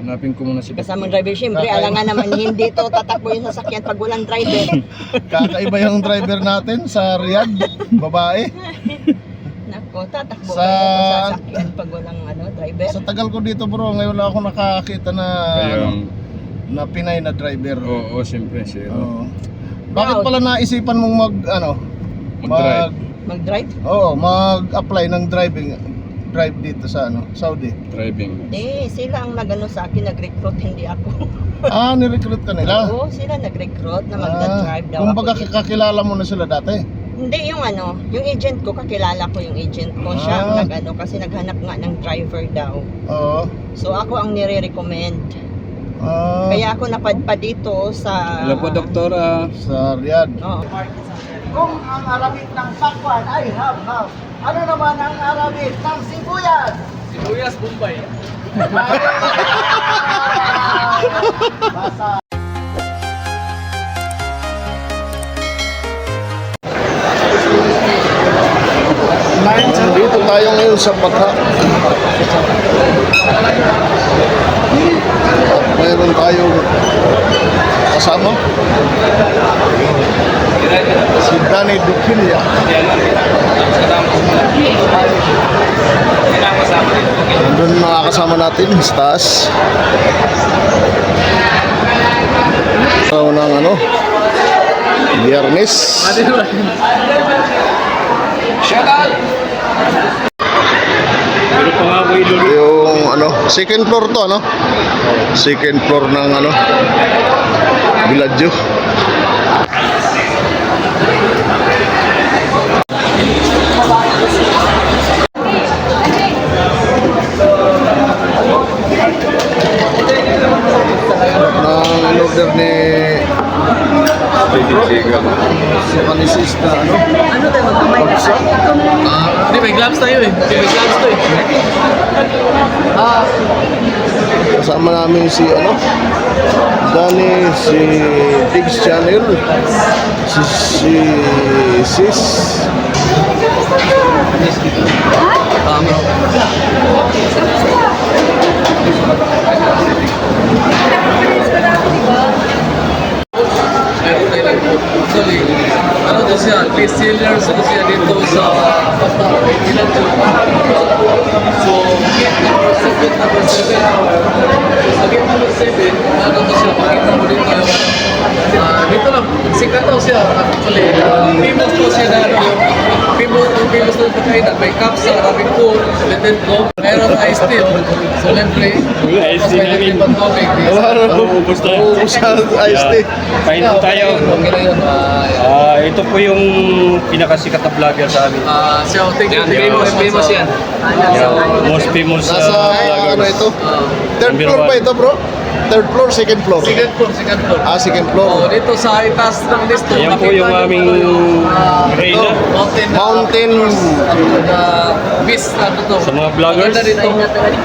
Hanapin ko muna si Kasamang driver, syempre, alangan naman hindi to tatakbo yung sasakyan pag walang driver. Kakaiba yung driver natin sa Riyadh, babae. Nako, tatakbo Sa- sa sasakyan pag walang ano, driver. Sa tagal ko dito bro, ngayon lang ako nakakita na ano, Kayong, na Pinay na driver. oo, oh, siyempre, siya. Oo. Bakit Proud. pala naisipan mong mag ano, Mag-drive. Mag-drive? Oo, mag-apply ng driving drive dito sa ano, Saudi. Driving. Hindi, sila ang nagano sa akin, nag-recruit, hindi ako. Ah, ni-recruit ka nila. Oo, sila nag-recruit na Ah, mag-drive daw kumbaga ako. kakilala mo na sila dati. Hindi, yung ano, yung agent ko, kakilala ko yung agent ko. Siya ang Ah. nag-ano, kasi naghanap nga ng driver daw. Oo. So ako ang nire-recommend. Ah, Kaya ako napadpad dito sa... Hello po, Doktora. sa Riyadh. Oo. Kung ang Aramid ng Pakwan ay hab-hab, ano naman ang Aramid ng Sibuyas? Sibuyas, Bombay. Basa. Dito tayo ngayon sa Bata. At mayroon tayong kasama. Si Danny Duquilia. Nandun mga kasama natin sa taas. Araw ng ano, Biyernes. Yung ano, second floor to ano? Second floor ng ano? Villaggio. Eh. Eh. Kasama namin si ano? Dani, si Diggs Channel, si, si Sis, to siya, best sellers to siya dito sa basta ilan to. So, number 7, number 7. Sa gate number 7, ano to siya, makita mo dito. Ah, dito lang, sikat daw siya. Actually, uh, famous to siya na ano, famous famous to pagkain na may cups sa Arabic food, Linden Coke, meron iced tea. So, lembre. Iced tea namin. Wala na Ubus na. Ubus na iced tea. Kain po tayo. Okay na yun. Ah, Ah, ito po yung pinakasikat na vlogger sa amin. Ah, so thank you. Famous, famous yan. Yung most famous uh, Nasa ano ito? Ah, Third floor ba ito bro? Third floor, second floor? second floor, second floor. Ah, second Oh, floor. dito sa itaas ng listo. Ayan po yung aming ah, Reyna. ito, Mountain. Mountain. Ano na, beast ano to. Sa mga vloggers. Maganda dito.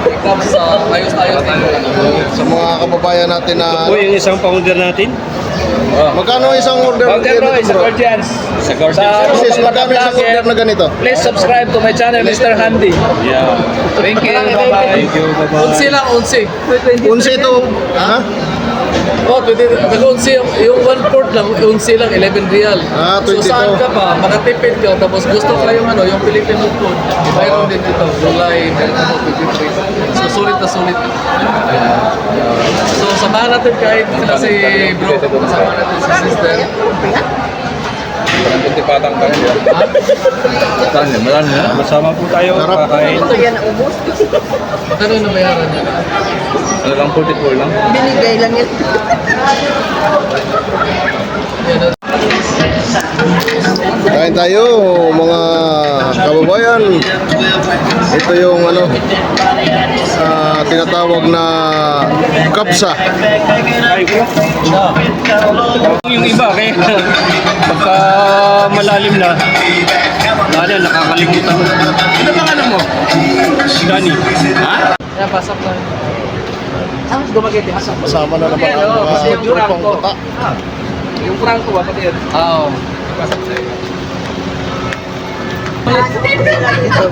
Ikaw sa ayos-ayos dito. Sa mga kababayan natin na Ito po yung isang founder natin. Magkano isang order Okay bro, ganito, isa Gorgians. Sa. Sis, magkano isang order na ganito? Please subscribe to my channel, Mr. Handy. Yeah. Thank you. Bye-bye. Thank you. Bye-bye. Unsi lang, unsi. Unsi ito, ha? Oh, 20, nag-unsi yung, yung one port lang, unsi lang, 11 real. Ah, So 22. saan ka pa, makatipid ka, tapos gusto ka yung ano, yung Filipino food, mayroon din dito, July, meron ako 23. So sulit na sulit. So samahan natin kahit sila si bro, samahan natin si sister. Kunti patang ka niya. Tanya, marami na. Masama po tayo. Kakain. Ito yan, ubos. Magkano yung nabayaran niya? Ano lang, 44 lang. Binigay lang yan. Yan, Kain tayo, mga kababayan. Ito yung ano, ah, tinatawag na kapsa. Yung iba, kaya pagka malalim na, lalo nakakalimutan. Ano bang alam mo? Dani. Ha? Yan, pasok na. Tapos gumagiti, pasok. Kasama na naman ang yung grupong Franco. Yung Franco ba, pati yan? Oo. Pasok sa'yo.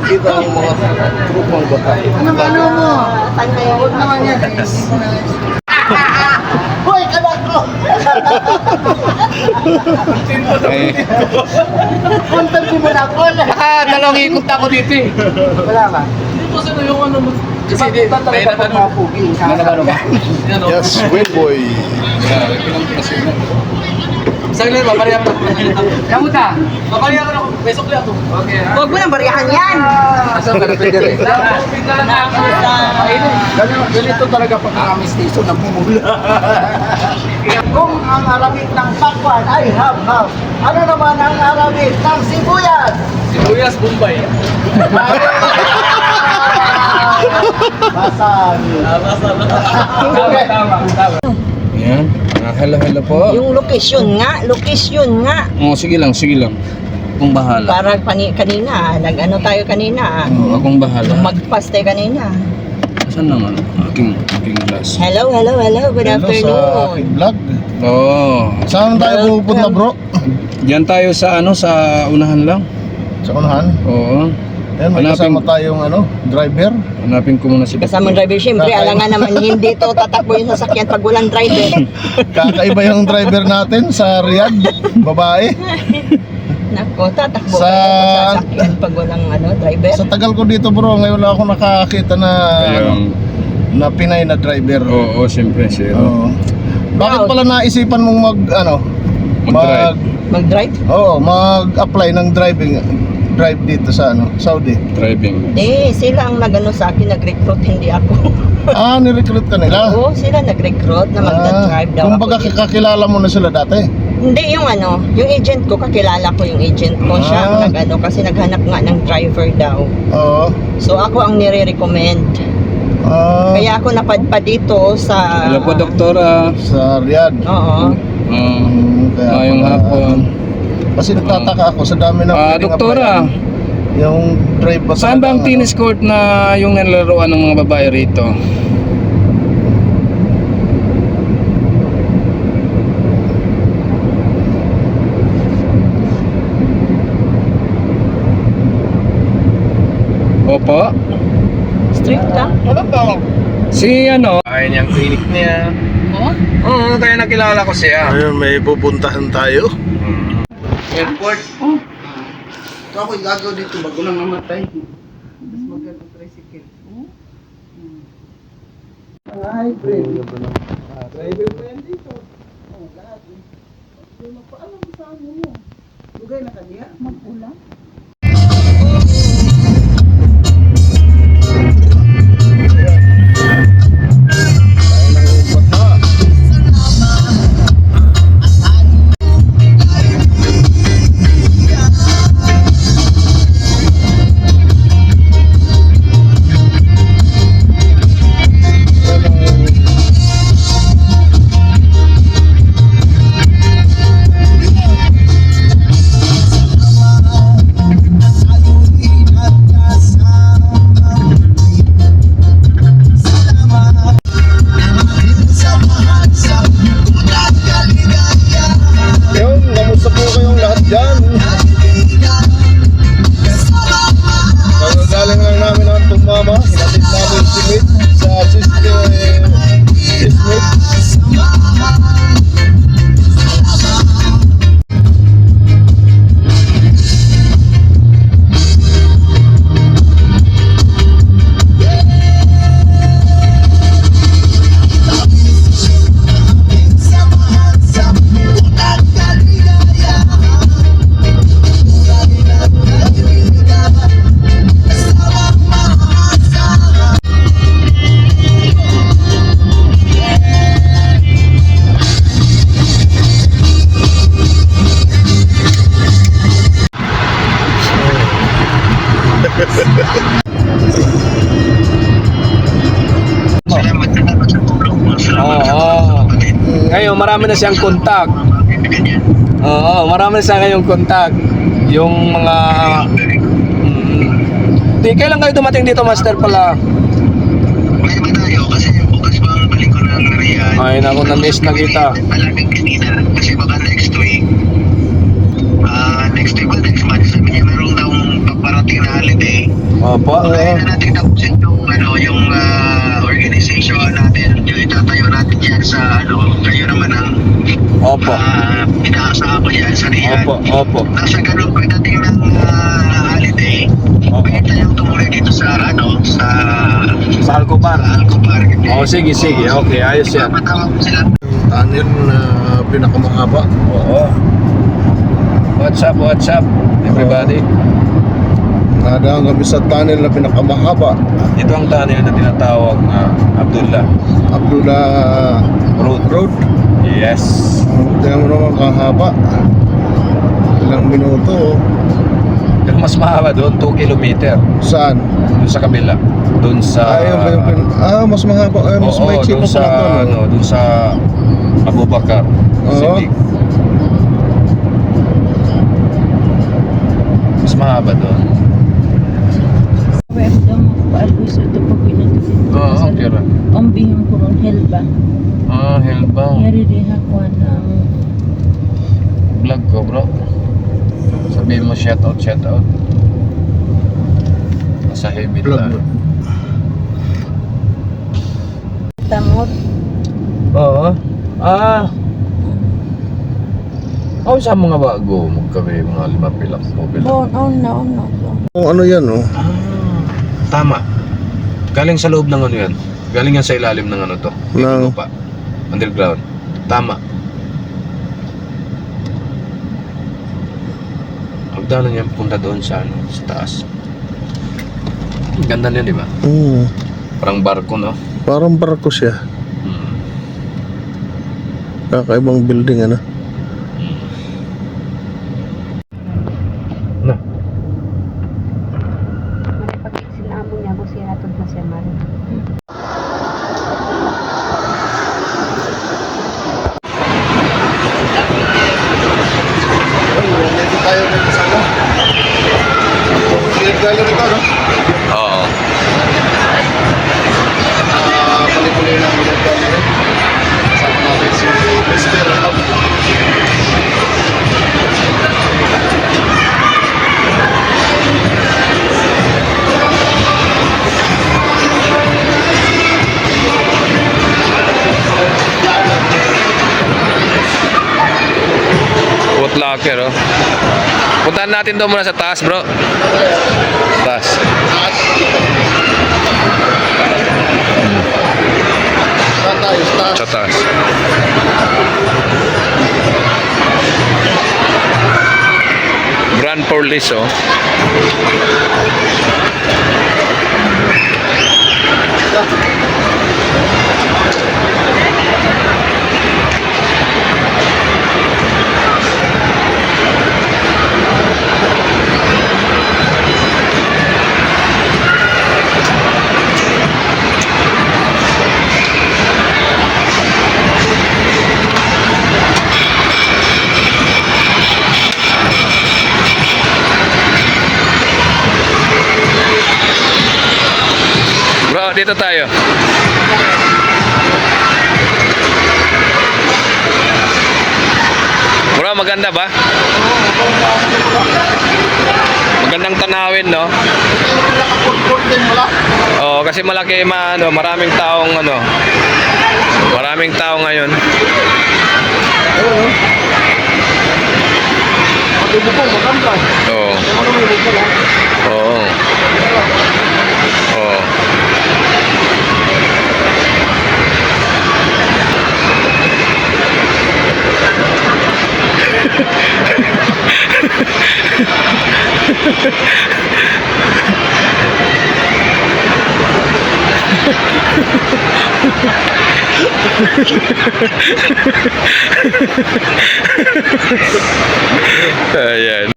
Dito ang mga trupang bata. Ano ba ano mo? Huwag naman yan. Hoy, kanak ko! Eh, Punta mo na ako. Ah, dalawang ikot ako dito eh. Wala ba? Dito sino yung ano mo? Kasi di, may na ano. Na ano ba? Yan o. Yes, well boy. Saglit, babarihan ko. Kamuta? Babarihan ko na ako. May sukli ako. Okay. ah. Huwag mo nang barihan yan. Asan ka na pwede rin? Ganito, talaga pag kami station nagmumula. Kung ang aramid ng pakwan ay hab-hab, ano naman ang aramid ng sibuyas? Sibuyas, Bombay. Basag. Tama, tama, tama. Yan. Ah, hello, hello po. Yung location nga, location nga. Oh, sige lang, sige lang. Akong bahala. Para pani, kanina, nag-ano tayo kanina. Oh, akong bahala. Mag-pass tayo kanina. Saan naman? Aking, aking glass. Hello, hello, hello. Good Hello sa afternoon. aking vlog. Oo. Saan tayo pupunta bro? Diyan tayo sa ano, sa unahan lang. Sa unahan. Oo. Yan, may Hanapin- kasama tayong ano, driver. Hanapin ko muna si Kasama ng driver, syempre, alangan naman hindi to tatakbo yung sasakyan pag walang driver. Kakaiba yung driver natin sa Riyadh, babae. Nako, tatakbo Sa- sa sasakyan pag walang ano, driver. Sa tagal ko dito bro, ngayon lang ako nakakita na ano, Ayun. na Pinay na driver. Oo, siyempre, zero. Oo. Bakit Proud. pala naisipan mong mag ano, Mag-drive. Mag-drive? Oo, mag-apply ng driving drive dito sa ano, Saudi. Driving. Eh, sila ang nag-ano sa akin, nag-recruit, hindi ako. Ah, ni-recruit ka nila. Oo, sila nag-recruit na mag-drive daw Ah, kumbaga ako. kakilala mo na sila dati. Hindi, yung ano, yung agent ko, kakilala ko yung agent ko. Siya ang Ah. nag-ano, kasi naghanap nga ng driver daw. Oo. So, ako ang nire-recommend. Ah, Kaya ako napadpa dito sa... Hello po, doktora. sa Riyadh. Oo. Uh, Hmm, kaya Ngayong pala. hapon. Kasi nagtataka ako sa dami ng Ah, doktora. Yung drive ba Saan ba ang talaga, tennis court na yung nalaruan ng mga babae rito? Opo. Strict ka? Si ano? Ayun yung clinic niya. Oo, kaya nakilala ko siya. ano? Ayun, may pupuntahan tayo. Airport. Ito ako gagaw dito bago lang namatay. Ay, friend. Driver pa yan dito. Oh, lahat. Hindi mo pa alam sa ano mo. Lugay na kaniya. Mag-ulan. Marami na siyang kontak. Oo, marami na siya ngayong kontak. Yung mga... Mm, di, kailan kayo dumating dito, Master, pala? May ba tayo? Kasi bukas pa ang balik ko ng Riyadh. Ay, naku, na-miss na kita. Palaging kanina. Kasi baka next week. Ah, next week ba next month? Sabi niya meron daw Opo. Kaya na natin tapusin yung ah, organization natin. Yung itatayo natin yan sa, ano, kayo naman ang Opo. uh, ko yan sa Riyadh. Opo, opo. Nasa ganun pagdating ng ah, holiday, pwede tayong tumuloy dito sa, ano, sa, Sa Alcobar. sa Alcobar. Oh, sige, sige. Okay, ayos yan. Matawag ko sila Tunnel na pinakamahaba. Oo. What's up, what's up, everybody? Nadaan kami sa tunnel na pinakamahaba. Ito ang tunnel na tinatawag na Abdullah Abdullah Road. Road. Yes. Tingnan mo naman kahaba. Ilang minuto. oh. Pero mas mahaba doon, 2 kilometer. Saan? Doon sa kabila. Doon sa... Ayaw ba yung pin- Ah, mas mahaba. Ay, mas Oo, maiksi doon pa sa, ano, doon sa Abubakar. Oo. Mas mahaba doon. Welcome paalus ito Oo, okay ra. Ombihang kurong helba. Ah, helba. Yari di hakwa ng Vlog ko, bro. Sabihin mo shout out, shout out. Nasa heavy Vlog lang. mo. tamot. Oo. Ah. Oh, sa mga bago, magkabi mga lima pilak mo pilak. Oh, oh no, no. Oh, ano yan, oh? Ah, tama. Galing sa loob ng ano yan. Galing yan sa ilalim ng ano to. Ng- Lupa. Underground. Tama. Pagdaanan niya punta doon sa ano, sa taas. Ang Ganda niya, di ba? Hmm. Parang barko, no? Parang barko siya. Hmm. Kakaibang building, ano? Na. Pag sinamo niya ko siya Foot locker, oh. Puntahan natin doon muna sa taas, bro. Taas. Tayo? Sa taas. Grand Police, oh. Bro, dito tayo. Bro, maganda ba? Magandang tanawin, no? Oo, kasi malaki ma, ano, maraming taong ano. Maraming tao ngayon. Oo. Oo. Oo. Ayan.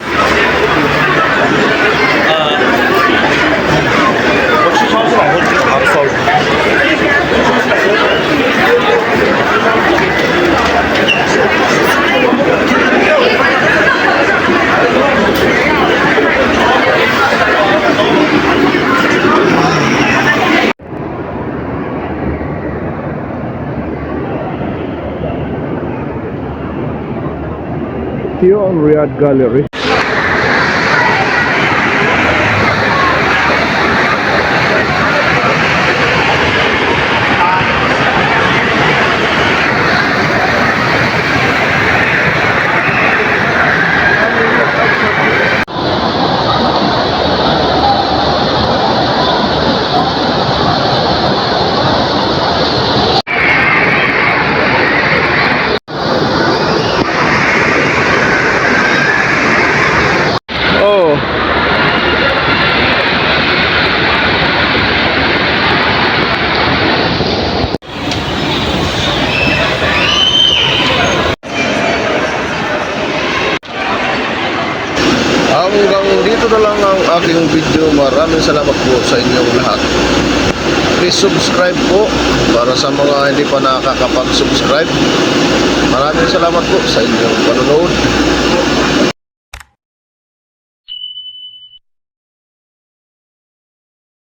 Here on Riyadh Gallery. Ito na lang ang aking video. Maraming salamat po sa inyong lahat. Please subscribe po para sa mga hindi pa nakakapag-subscribe. Maraming salamat po sa inyong panonood.